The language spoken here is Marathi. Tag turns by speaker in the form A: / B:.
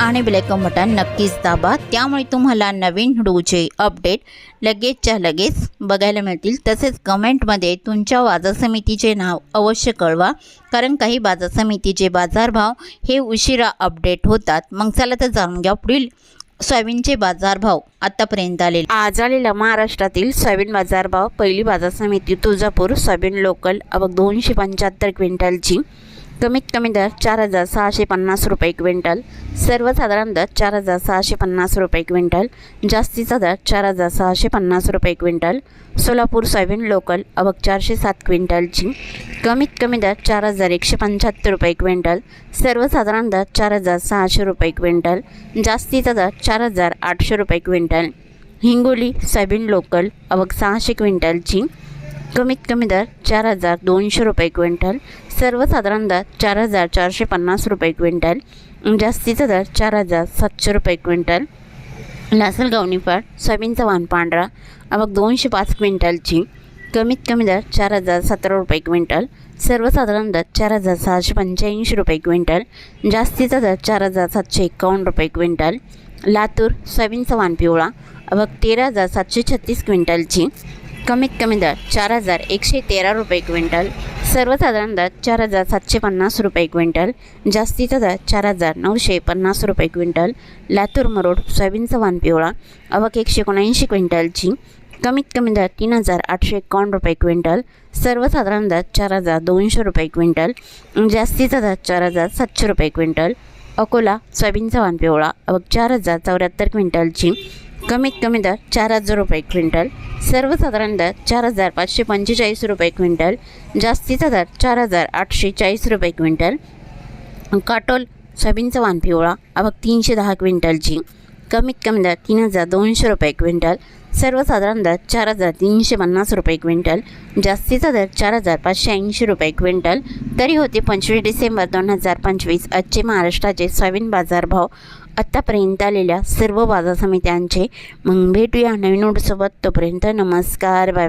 A: आणि बेलायकन बटन नक्कीच दाबा. त्यामुळे तुम्हाला नवीन व्हिडिओचे अपडेट लगेचच्या लगेच बघायला मिळतील. तसेच कमेंटमध्ये तुमच्या बाजार समितीचे नाव अवश्य कळवा. कारण काही बाजार समितीचे बाजारभाव हे उशिरा अपडेट होतात. मग चला तर जाणून घ्या पुढील सोयाबीनचे बाजारभाव आतापर्यंत आले आज आलेला महाराष्ट्रातील सोयाबीन बाजारभाव पहिली बाजार समिती तुळजापूर सोयाबीन लोकल अवघ दोनशे पंच्याहत्तर क्विंटलची. कमीत कमी दर चार हजार सहाशे पन्नास रुपये क्विंटल. सर्वसाधारण दर चार हजार सहाशे पन्नास रुपये क्विंटल. जास्तीचा दर चार हजार सहाशे पन्नास रुपये क्विंटल. सोलापूर सोयाबीन लोकल अवघ चारशे सात क्विंटलची. कमीत कमी दर चार हजार एकशे पंच्याहत्तर रुपये क्विंटल. सर्वसाधारण दर चार हजार सहाशे रुपये क्विंटल. जास्तीचा दर चार हजार आठशे रुपये क्विंटल. हिंगोली सोयाबीन लोकल अवघ सहाशे क्विंटलची. कमीत कमी दर चार हजार दोनशे रुपये क्विंटल. सर्वसाधारण दर चार हजार चारशे पन्नास रुपये क्विंटल जास्तीचा दर चार हजार सातशे रुपये क्विंटल लासलगाव निफाड सोयाबीनचा वाण पांढरा आवक दोनशे पाच क्विंटलची कमीत कमी दर चार हजार सतरा रुपये क्विंटल सर्वसाधारण दर चार हजार सहाशे पंच्याऐंशी रुपये क्विंटल जास्तीचा दर चार हजार सातशे एकावन्न रुपये क्विंटल लातूर सोयाबीनचा वाण पिवळा आवक तेरा हजार सातशे छत्तीस क्विंटलची कमीत कमी दर चार हजार एकशे तेरा रुपये क्विंटल सर्वसाधारण दर चार हजार सातशे पन्नास रुपये क्विंटल जास्तीचा दर चार हजार नऊशे पन्नास रुपये क्विंटल लातूर मरोड सोयाबीनचा वाण पिवळा अवक एकशे एकोणऐंशी क्विंटलची कमीत कमी दर तीन हजार आठशे एकावन्न रुपये क्विंटल सर्वसाधारण दर चार हजार दोनशे रुपये क्विंटल जास्तीचा दर चार हजार सातशे रुपये क्विंटल अकोला सोयाबीनचा वाण पिवळा अवक चार हजार चौऱ्याहत्तर क्विंटलची कमीत कमी दर चार हजार रुपये क्विंटल. सर्वसाधारण दर चार हजार पाचशे पंचेचाळीस रुपये क्विंटल. जास्तीचा दर चार हजार आठशे चाळीस रुपये क्विंटल. काटोल सोयाबीनचा वाण पिवळा अवघ तीनशे दहा क्विंटलची कमीत कमी दर तीन हजार दोनशे रुपये क्विंटल. सर्वसाधारण दर चार हजार तीनशे पन्नास रुपये क्विंटल. जास्तीचा दर चार हजार पाचशे ऐंशी रुपये क्विंटल. तरी होते पंचवीस डिसेंबर दोन हजार पंचवीस. आजचे महाराष्ट्राचे सोयाबीन बाजारभाव आत्तापर्यंत आलेल्या सर्व बाजार समित्यांचे मग भेटूया नवीन नोटसोबत तोपर्यंत नमस्कार बाय बाय